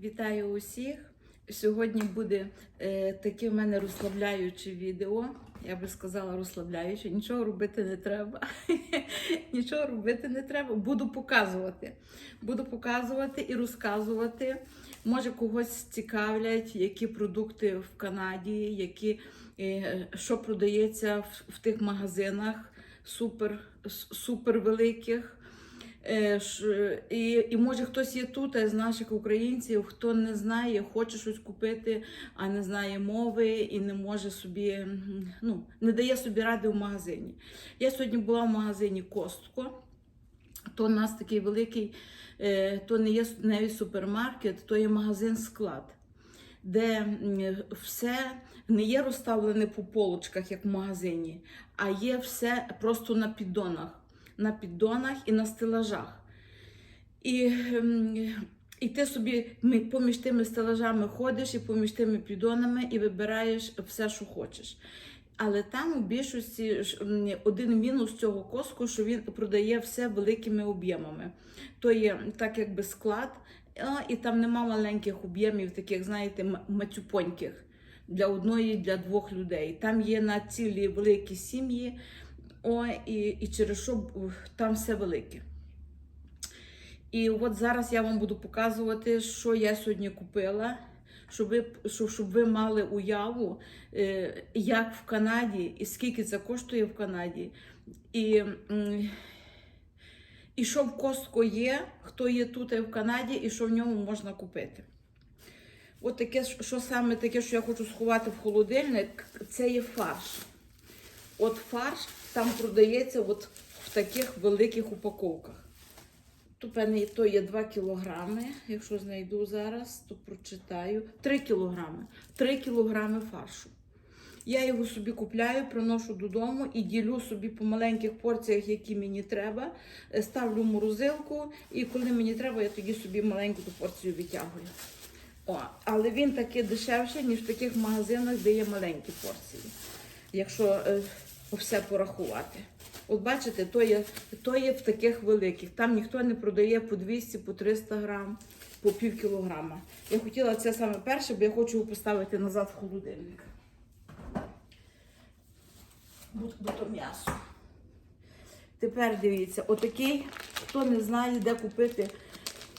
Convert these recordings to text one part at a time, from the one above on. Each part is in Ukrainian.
Вітаю усіх! Сьогодні буде е, таке в мене розслабляюче відео. Я би сказала розслабляюче. Нічого робити не треба. Нічого робити не треба. Буду показувати. Буду показувати і розказувати. Може, когось цікавлять, які продукти в Канаді, які, е, що продається в, в тих магазинах супер, супер великих. Е, І, і може хтось є тут з наших українців, хто не знає, хоче щось купити, а не знає мови і не може собі, ну, не дає собі ради в магазині. Я сьогодні була в магазині Костко. То у нас такий великий, е, то не є навіть супермаркет, то є магазин-склад, де все не є розставлене по полочках, як в магазині, а є все просто на піддонах на піддонах і на стелажах. І, ем, і ти собі поміж тими стелажами ходиш і поміж тими піддонами і вибираєш все, що хочеш. Але там у більшості один мінус цього коску, що він продає все великими об'ємами. То є так якби склад, і там нема маленьких об'ємів, таких, знаєте, м- мацюпоньких для одної, для двох людей. Там є на цілі великі сім'ї, о, і, і через що там все велике. І от зараз я вам буду показувати, що я сьогодні купила, щоб ви, щоб, ви мали уяву, е, як в Канаді, і скільки це коштує в Канаді. І, і що в Костко є, хто є тут і в Канаді, і що в ньому можна купити. От таке, що саме таке, що я хочу сховати в холодильник, це є фарш. От фарш там продається от в таких великих упаковках. Певне, то є 2 кілограми, якщо знайду зараз, то прочитаю. 3 кілограми. 3 кілограми фаршу. Я його собі купляю, приношу додому і ділю собі по маленьких порціях, які мені треба. Е, Ставлю в морозилку, і коли мені треба, я тоді собі маленьку ту порцію витягую. О, але він таки дешевший, ніж в таких магазинах, де є маленькі порції. Якщо е, все порахувати. От бачите, то є, то є в таких великих. Там ніхто не продає по 200, по 300 грам, по пів кілограма. Я хотіла це саме перше, бо я хочу його поставити назад в холодильник. Бо, то м'ясо. Тепер дивіться, отакий, хто не знає, де купити,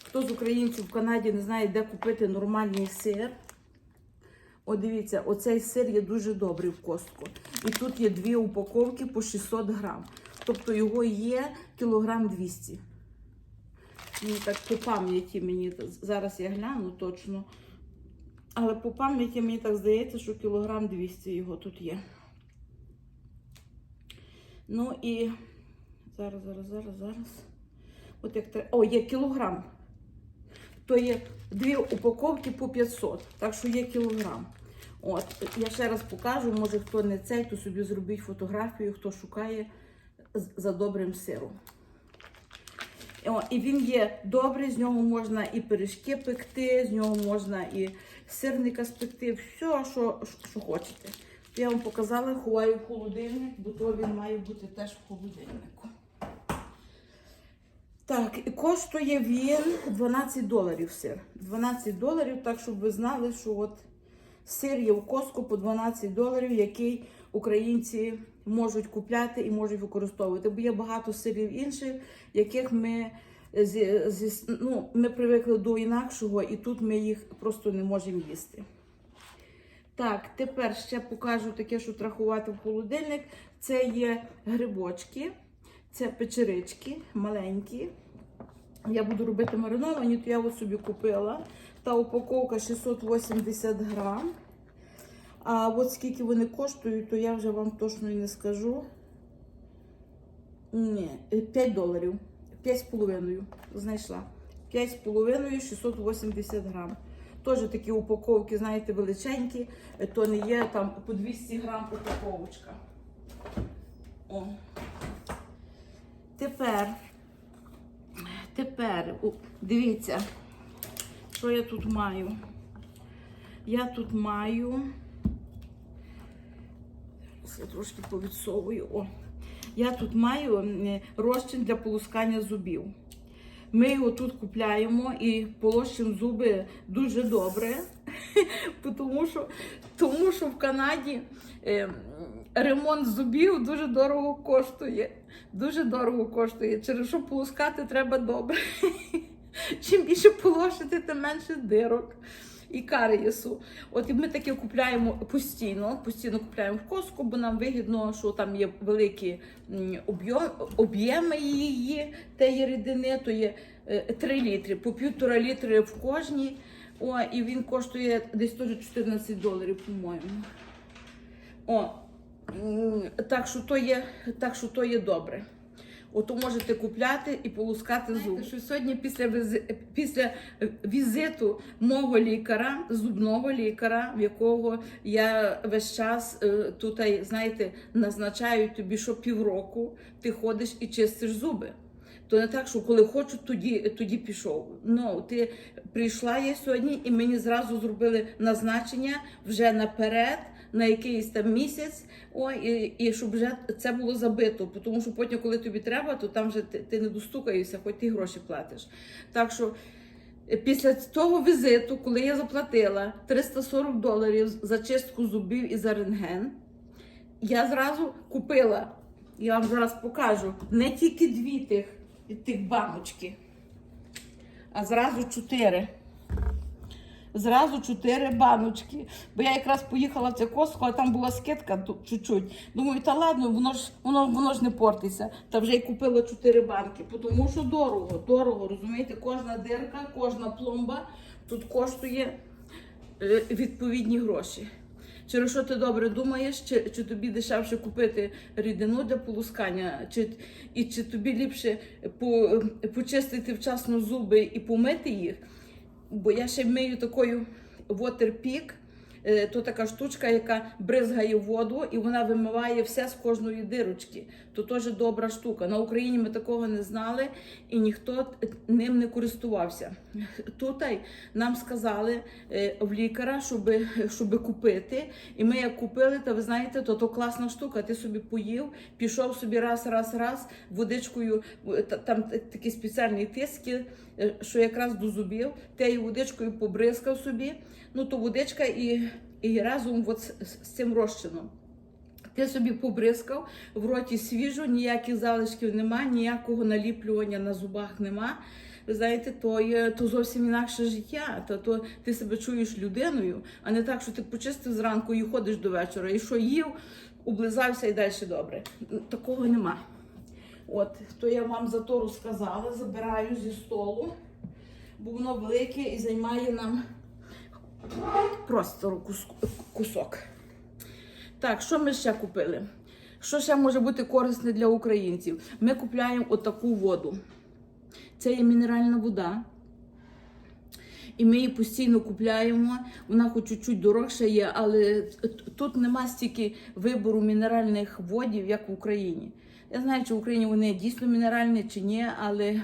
хто з українців в Канаді не знає, де купити нормальний сир. О, дивіться, оцей сир є дуже добрий в костку. І тут є дві упаковки по 600 грам. Тобто його є кілограм 200. Ну, так по пам'яті мені зараз я гляну точно. Але по пам'яті мені так здається, що кілограм 200 його тут є. Ну і зараз, зараз, зараз, зараз. От як треба. О, є кілограм. То є дві упаковки по 500, так що є кілограм. От, я ще раз покажу, може хто не цей, то собі зробіть фотографію, хто шукає за добрим сиром. О, і він є добрий, з нього можна і пиріжки пекти, з нього можна і сирника спекти, все, що, що хочете. Я вам показала, ховаю в холодильник, бо то він має бути теж в холодильнику. Так, і коштує він 12 доларів сир. 12 доларів, так щоб ви знали, що от сир є в коску по 12 доларів, який українці можуть купляти і можуть використовувати. Бо є багато сирів інших, яких ми, зі, зі, ну, ми привикли до інакшого, і тут ми їх просто не можемо їсти. Так, тепер ще покажу таке, що трахувати в холодильник. Це є грибочки, це печерички маленькі. Я буду робити мариновані, то я от собі купила. Та упаковка 680 грам. А от скільки вони коштують, то я вже вам точно і не скажу. Ні, 5 доларів. 5,5 знайшла. 5,5 680 грам. Теж такі упаковки, знаєте, величенькі, то не є там по 200 грам упаковочка. О. Тепер, тепер, дивіться, що я тут маю. Я тут маю. Зараз я трошки повідсовую. О. Я тут маю розчин для полускання зубів. Ми його тут купляємо і полощимо зуби дуже добре, тому що, тому що в Канаді е, ремонт зубів дуже дорого коштує. Дуже дорого коштує. Через що полоскати треба добре. Чим більше полощити, тим менше дирок і карієсу. От і ми таке купляємо постійно, постійно купляємо в коску, бо нам вигідно, що там є великі об'єми її, теї рідини, то є 3 літри, по півтора літри в кожній. О, і він коштує десь теж 14 доларів, по-моєму. О, так що то є, так що то є добре. Ото можете купляти і полускати зуби. Що сьогодні після візи- після візиту мого лікаря, зубного лікаря, в якого я весь час е, тут, знаєте, назначаю тобі, що півроку ти ходиш і чистиш зуби. То не так, що коли хочу, тоді, тоді пішов. Ну, ти прийшла я сьогодні, і мені зразу зробили назначення вже наперед, на якийсь там місяць, о, і, і щоб вже це було забито. Тому що потім, коли тобі треба, то там вже ти, ти не достукаєшся, хоч ти гроші платиш. Так що е, після того візиту, коли я заплатила 340 доларів за чистку зубів і за рентген, я зразу купила, я вам зараз покажу, не тільки дві тих, тих баночки, а зразу чотири. Зразу чотири баночки. Бо я якраз поїхала в це Костко, а там була скидка чуть-чуть. Думаю, та ладно, воно ж воно, воно ж не портиться. Та вже й купила чотири банки, тому що дорого, дорого, розумієте, кожна дирка, кожна пломба тут коштує е, відповідні гроші. Через що ти добре думаєш, чи, чи тобі дешевше купити рідину для полускання, чи, і чи тобі ліпше по, почистити вчасно зуби і помити їх? Бо я ще мию такою Waterpik, е, то така штучка, яка бризгає воду і вона вимиває все з кожної дирочки. То теж добра штука. На Україні ми такого не знали і ніхто ним не користувався. Тут нам сказали е, в лікаря, щоб, щоб купити. І ми як купили, то ви знаєте, то, то класна штука. Ти собі поїв, пішов собі раз, раз, раз, водичкою, е, там такі спеціальні тиски, що якраз до зубів, тею водичкою побризкав собі. Ну то водичка і, і разом от з цим розчином. Ти собі побризкав, в роті свіжо, ніяких залишків нема, ніякого наліплювання на зубах нема. Ви знаєте, то, є, то зовсім інакше життя. То, то ти себе чуєш людиною, а не так, що ти почистив зранку і ходиш до вечора. І що їв, облизався і далі добре. Такого нема. От, то я вам за то розказала, забираю зі столу, бо воно велике і займає нам простору кусок. Так, що ми ще купили? Що ще може бути корисне для українців? Ми купляємо отаку воду. Це є мінеральна вода. І ми її постійно купляємо. Вона хоч чуть-чуть дорожча є, але тут нема стільки вибору мінеральних водів, як в Україні. Я знаю, чи в Україні вони дійсно мінеральні чи ні, але,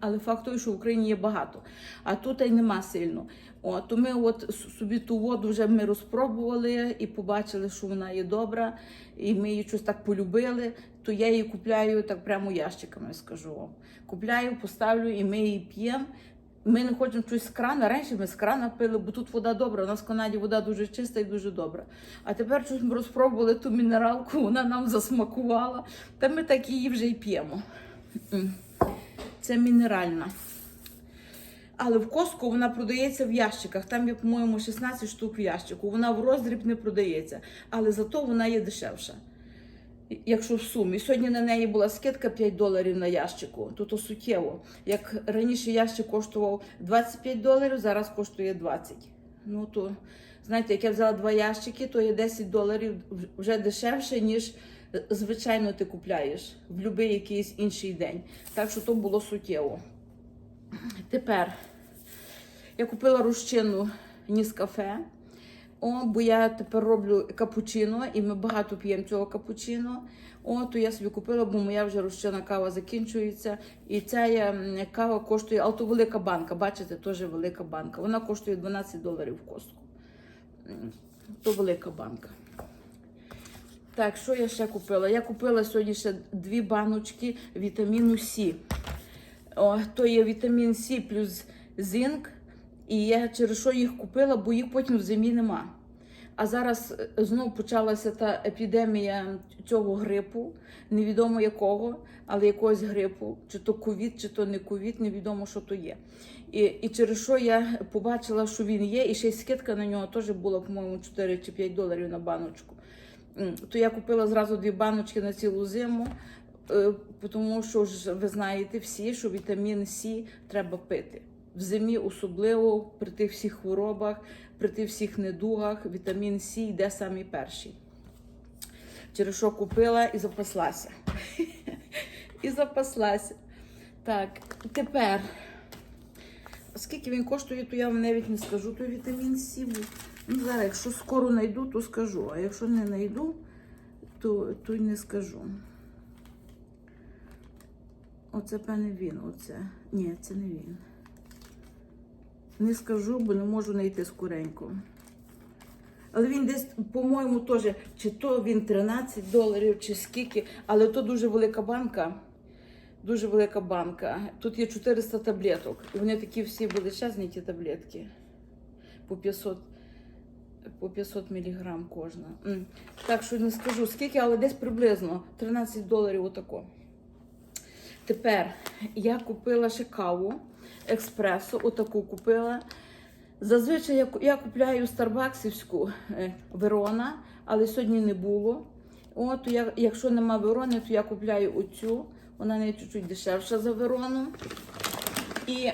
але факт той, що в Україні є багато. А тут й нема сильно. О, то ми от собі ту воду вже ми розпробували і побачили, що вона є добра, і ми її щось так полюбили, то я її купляю так прямо ящиками, скажу вам. Купляю, поставлю і ми її п'ємо. Ми не хочемо щось з крана. Раніше ми з крана пили, бо тут вода добра. У нас в Канаді вода дуже чиста і дуже добра. А тепер щось ми розпробували ту мінералку, вона нам засмакувала. Та ми так її вже й п'ємо. Це мінеральна. Але в Коско вона продається в ящиках. Там є, по-моєму, 16 штук в ящику. Вона в роздріб не продається, але зато вона є дешевша. Якщо в сумі. Сьогодні на неї була скидка 5 доларів на ящику, то суттєво. Як раніше ящик коштував 25 доларів, зараз коштує 20. Ну то, знаєте, як я взяла два ящики, то є 10 доларів вже дешевше, ніж е, звичайно ти купляєш в будь-який якийсь інший день. Так що то було суттєво. Тепер я купила розчину Нескафе. О, бо я тепер роблю капучино, і ми багато п'ємо цього капучино. О, то я собі купила, бо моя вже розчина кава закінчується. І ця кава коштує, але то велика банка, бачите, теж велика банка. Вона коштує 12 доларів в костку. То велика банка. Так, що я ще купила? Я купила сьогодні ще дві баночки вітаміну С. То є вітамін С плюс зинк. І я через що їх купила, бо їх потім в зимі нема. А зараз е, знов почалася та епідемія цього грипу, невідомо якого, але якогось грипу, чи то ковід, чи то не ковід, невідомо, що то є. І, і через що я побачила, що він є, і ще й скидка на нього теж була, по-моєму, 4 чи 5 доларів на баночку. То я купила зразу дві баночки на цілу зиму, е, тому що ж ви знаєте всі, що вітамін С треба пити. В зимі особливо при тих всіх хворобах, при тих всіх недугах вітамін С йде самий перший. Через що купила і запаслася. І запаслася. Так, тепер, скільки він коштує, то я вам навіть не скажу, той вітамін С. Ну, зараз, якщо скоро знайду, то скажу. А якщо не знайду, то, то й не скажу. Оце певне він. Оце. Ні, це не він. Не скажу, бо не можу знайти скоренько. Але він десь, по-моєму, теж, чи то він 13 доларів, чи скільки, але то дуже велика банка. Дуже велика банка. Тут є 400 таблеток. І вони такі всі величезні, ті таблетки. По 500, по 500 міліграм кожна. Так що не скажу скільки, але десь приблизно 13 доларів отако. Тепер я купила ще каву експресо, отаку купила. Зазвичай я, я купляю старбаксівську е, Верона, але сьогодні не було. От, я, якщо нема Верони, то я купляю оцю. Вона не чуть-чуть дешевша за Верону. І,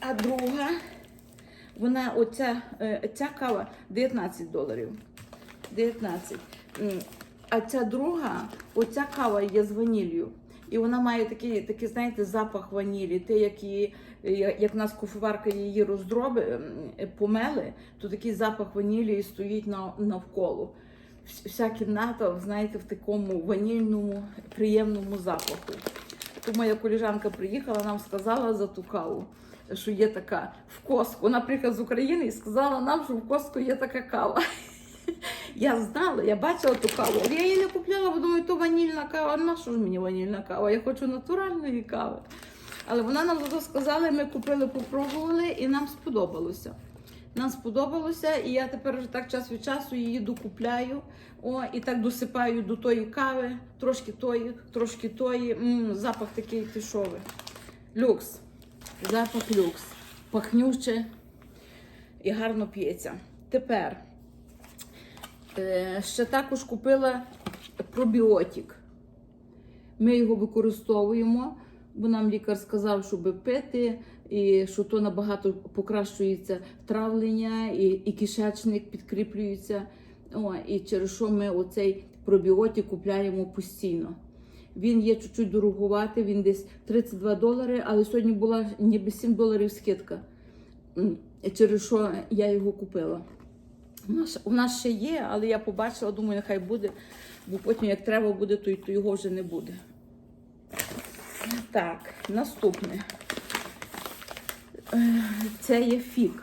а друга, вона оця, е, ця кава 19 доларів. 19. А ця друга, оця кава є з ваніллю. І вона має такий, такий, знаєте, запах ванілі. Те, як, як в нас кофеварка її роздроби, помели, то такий запах ванілі і стоїть на, навколо. Вся кімната, знаєте, в такому ванільному, приємному запаху. То моя коліжанка приїхала, нам сказала за ту каву, що є така в Коску. Вона приїхала з України і сказала нам, що в Коску є така кава. Я знала, я бачила ту каву. але Я її не купляла, бо думаю, то ванільна кава. На що ж мені ванільна кава? Я хочу натуральної кави. Але вона нам сказала, ми купили, попробували, і нам сподобалося. Нам сподобалося, і я тепер вже так час від часу її докупляю. О, і так досипаю до тої кави, трошки тої, трошки тої. м запах такий тишовий. Люкс. Запах люкс. Пахнюче і гарно п'ється. Тепер е, ще також купила пробіотик. Ми його використовуємо, бо нам лікар сказав, щоб пити, і що то набагато покращується травлення, і, і кишечник підкріплюється. О, і через що ми оцей пробіотик купляємо постійно. Він є чуть-чуть дорогувати, він десь 32 долари, але сьогодні була ніби 7 доларів скидка. Через що я його купила. У нас, ще є, але я побачила, думаю, нехай буде, бо потім, як треба буде, то його вже не буде. Так, наступне. Е, Це є фік.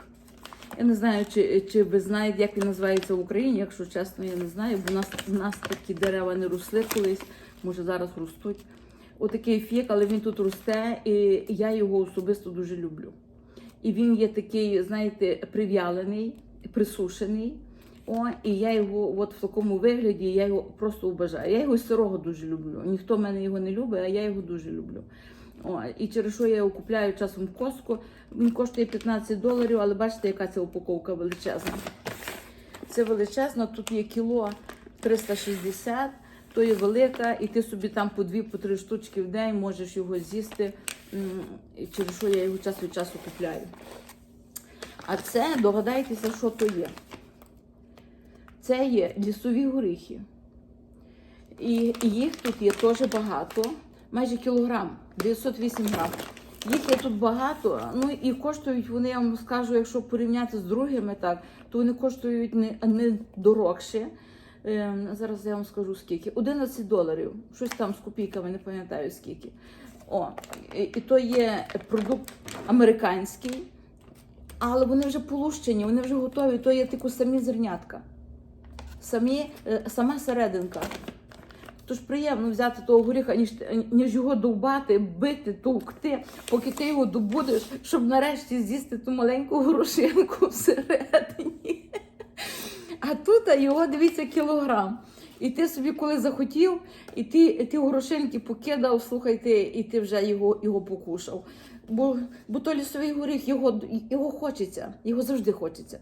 Я не знаю, чи, чи ви знаєте, як він називається в Україні, якщо чесно, я не знаю, бо в нас, в нас такі дерева не росли колись, може зараз ростуть. Отакий фік, але він тут росте, і я його особисто дуже люблю. І він є такий, знаєте, прив'ялений, присушений. О, і я його от в такому вигляді я його просто обожаю. Я його сирого дуже люблю. Ніхто в мене його не любить, а я його дуже люблю. О, і через що я його купляю часом в коску. Він коштує 15 доларів, але бачите, яка ця упаковка величезна. Це величезно, тут є кіло 360, то є велика, і ти собі там по дві, по три штучки в день можеш його з'їсти, і через що я його час від часу купляю. А це, догадайтеся, що то є. Це є лісові горіхи. І, їх тут є теж багато, майже кілограм, 908 грам. Їх є тут багато, ну і коштують вони, я вам скажу, якщо порівняти з другими, так, то вони коштують не, не дорогше. Е, зараз я вам скажу скільки. 11 доларів. Щось там з копійками, не пам'ятаю скільки. О, і, і то є продукт американський, але вони вже полущені, вони вже готові, то є тільки самі зернятка. Самі, е, сама серединка. То ж приємно взяти того горіха, ніж, ніж його довбати, бити, товкти, поки ти його добудеш, щоб нарешті з'їсти ту маленьку горошинку всередині. А тут його, дивіться, кілограм. І ти собі, коли захотів, і ти, ти горошинки покидав, слухайте, і ти вже його, його покушав. Бо, бо то лісовий горіх, його, його хочеться, його завжди хочеться.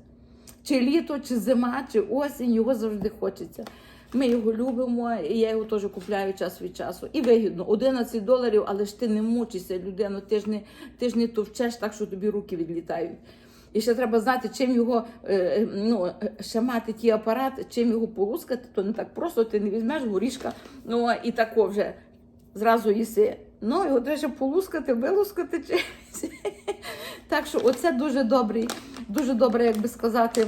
Чи літо, чи зима, чи осінь, його завжди хочеться. Ми його любимо, і я його теж купляю час від часу. І вигідно, 11 доларів, але ж ти не мучишся, людину, ти ж не, ти ж не товчеш так, що тобі руки відлітають. І ще треба знати, чим його е, ну, ще мати ті апарати, чим його полускати, то не так просто ти не візьмеш горішка, ну і тако вже зразу їси. Ну, його треба полускати, вилускати чимось. Так що оце дуже добрий, дуже добре, як би сказати,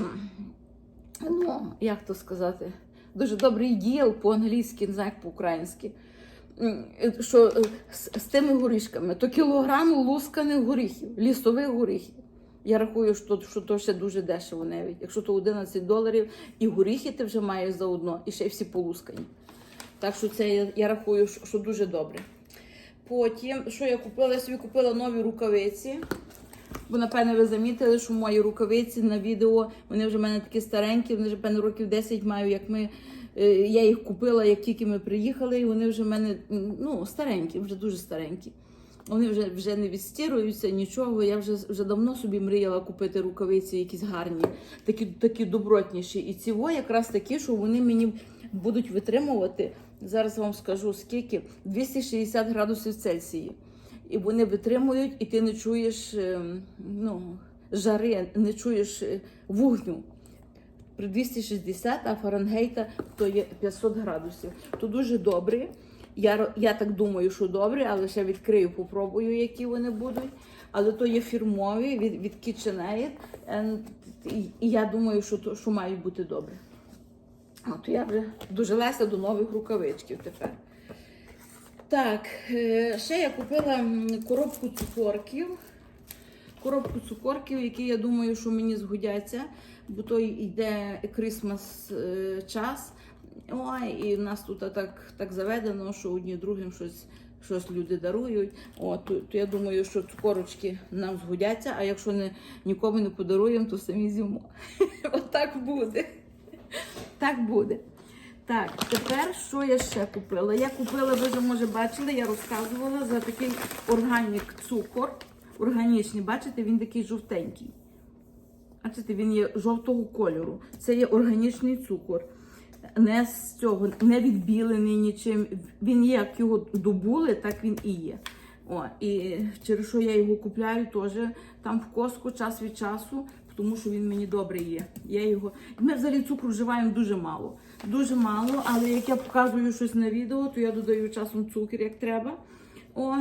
ну, як то сказати, дуже добрий діл по-англійськи, не знаю, як по-українськи. Що е, з, з тими горішками, то кілограм лусканих горіхів, лісових горіхів. Я рахую, що, що то ще дуже дешево навіть. Якщо то 11 доларів, і горіхи ти вже маєш заодно, і ще всі полускані. Так що це я, я рахую, що, що дуже добре. Потім, що я купила? Я собі купила нові рукавиці. Бо, напевне, ви замітили, що мої рукавиці на відео, вони вже в мене такі старенькі, вони вже певно років 10 маю, як ми. е, Я їх купила, як тільки ми приїхали, і вони вже в мене ну, старенькі, вже дуже старенькі. Вони вже, вже не відстіруються, нічого. Я вже, вже давно собі мріяла купити рукавиці якісь гарні, такі, такі добротніші. І ці во якраз такі, що вони мені будуть витримувати. Зараз вам скажу скільки 260 градусів Цельсії. І вони витримують, і ти не чуєш ем, ну, жари, не чуєш е, вогню. При 260, а Фаренгейта то є 500 градусів. То дуже добре. Я, я так думаю, що добре, але ще відкрию, попробую, які вони будуть. Але то є фірмові від, від KitchenAid. І я думаю, що, то, що мають бути добре. От я вже дожилася до нових рукавичків тепер. Так, е, ще я купила коробку цукорків. Коробку цукорків, які я думаю, що мені згодяться, бо то йде Крисмас е, час. Ой, і в нас тут так, так заведено, що одні другим щось, щось люди дарують. О, то, то я думаю, що цукорочки нам згодяться, а якщо не, нікому не подаруємо, то самі з'їмо. Отак буде. Так буде. Так, тепер що я ще купила? Я купила, ви вже може бачили, я розказувала за такий органік цукор. Органічний, бачите, він такий жовтенький. Бачите, він є жовтого кольору. Це є органічний цукор. Не з цього, не відбілений нічим. Він є, як його добули, так він і є. О, і через що я його купляю теж там в коску час від часу, тому що він мені добре є. Я його... Ми взагалі цукру вживаємо дуже мало. Дуже мало, але як я показую щось на відео, то я додаю часом цукор, як треба. О,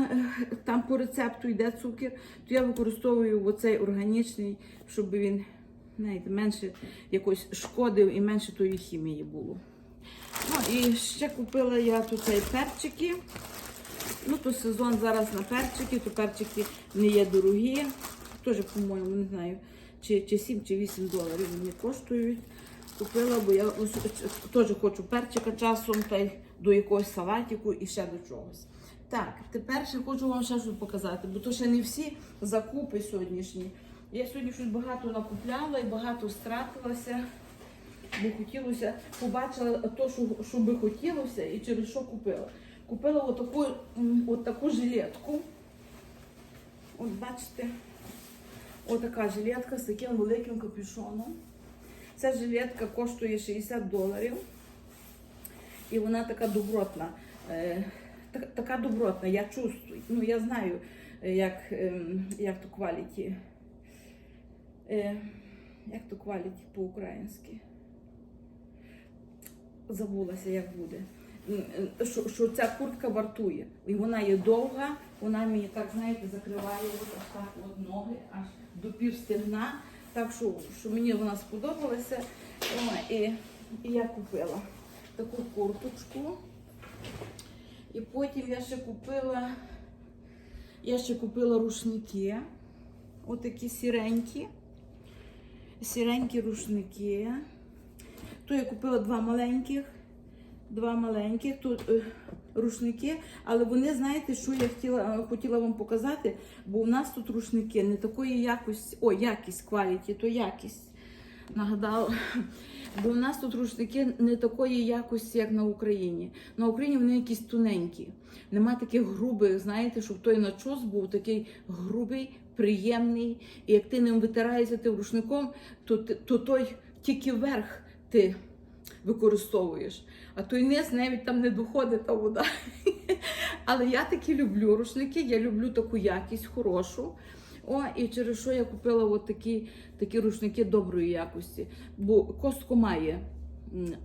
там по рецепту йде цукор, то я використовую оцей органічний, щоб він знаєте, менше якось шкодив і менше тої хімії було. Ну і ще купила я тут цей перчики. Ну, то сезон зараз на перчики, то перчики не є дорогі. Теж, по-моєму, не знаю, чи, чи 7, чи 8 доларів вони коштують. Купила, бо я теж хочу перчика часом, та й до якогось салатику і ще до чогось. Так, тепер ще хочу вам ще щось показати, бо то ще не всі закупи сьогоднішні. Я сьогодні щось багато накупляла і багато стратилася, бо хотілося, побачила то, що, що би хотілося, і через що купила. Купила отаку, отаку жилетку. От бачите, отака жилетка з таким великим капюшоном. Ця жилетка коштує 60 доларів. І вона така добротна. Е, так- така добротна, я чувствую. Ну, я знаю, е, як, ем, як то кваліті. Е, як то кваліті по-українськи. Забулася, як буде. Що, що ця куртка вартує. І вона є довга, вона мені так, знаєте, закриває от так от ноги, аж до пів стегна. Так що, що мені вона сподобалася. І, і я купила таку курточку. І потім я ще купила, я ще купила рушники. Отакі сіренькі. Сіренькі рушники. То я купила два маленьких, два маленьких тут е, рушники, але вони, знаєте, що я хотіла, е, хотіла вам показати, бо у нас тут рушники не такої якості, о, якість кваліті, то якість. Нагадала. Бо в нас тут рушники не такої якості, як на Україні. На Україні вони якісь тоненькі. Нема таких грубих, знаєте, щоб той начос був такий грубий, приємний. І як ти ним витираєшся тим рушником, то, то той тільки верх ти використовуєш. А той низ навіть там не доходить та вода. Але я такі люблю рушники, я люблю таку якість хорошу. О, і через що я купила от такі, такі рушники доброї якості. Бо Костко має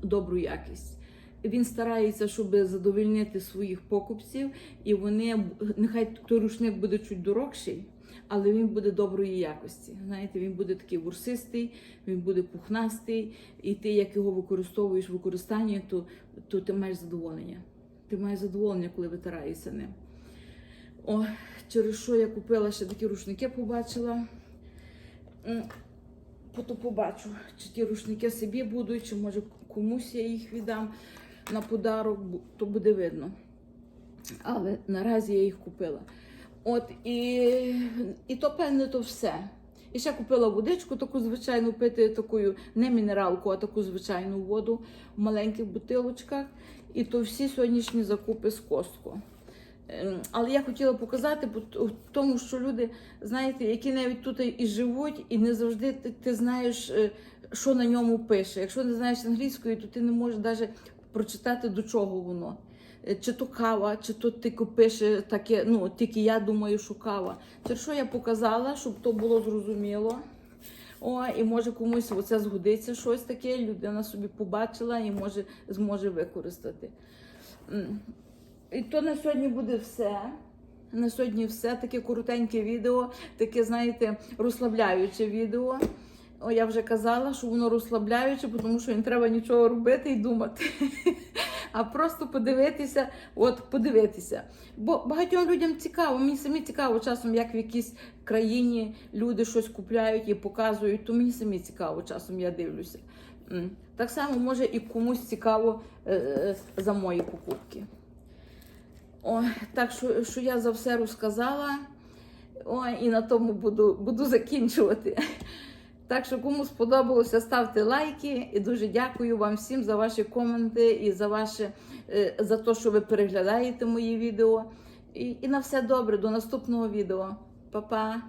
добру якість. Він старається, щоб задовольнити своїх покупців, і вони нехай той рушник буде чуть дорогший, але він буде доброї якості. Знаєте, він буде такий ворсистий, він буде пухнастий, і ти, як його використовуєш в використанні, то, то ти маєш задоволення. Ти маєш задоволення, коли витираєшся ним. О, через що я купила ще такі рушники, побачила. Потім побачу, чи ті рушники собі будуть, чи може комусь я їх віддам на подарок, то буде видно. Але наразі я їх купила. От і, і то певне, то все. І ще купила водичку, таку звичайну пити, такою не мінералку, а таку звичайну воду в маленьких бутилочках. І то всі сьогоднішні закупи з костку. Ем, Але я хотіла показати по тому, що люди, знаєте, які навіть тут і живуть, і не завжди ти, ти знаєш, е, що на ньому пише. Якщо не знаєш англійської, то ти не можеш навіть прочитати до чого воно. Е, Чи то кава, чи то тільки пише таке, ну тільки я думаю, що кава. Через що я показала, щоб то було зрозуміло. О, і може комусь оце згодиться щось таке, людина собі побачила і може зможе використати. І то на сьогодні буде все. На сьогодні все таке коротеньке відео, таке, знаєте, розслабляюче відео. О, я вже казала, що воно розслабляюче, тому що не треба нічого робити і думати. А просто подивитися, от подивитися. Бо багатьом людям цікаво, мені самі цікаво часом, як в якійсь країні люди щось купляють і показують, то мені самі цікаво, часом я дивлюся. Так само може і комусь цікаво е, е, за мої покупки. О, так що, що я за все розказала. О, і на тому буду, буду закінчувати. Так що, кому сподобалося, ставте лайки. І дуже дякую вам всім за ваші коменти і за ваше, е, за те, що ви переглядаєте мої відео. І, і на все добре, до наступного відео. Па-па!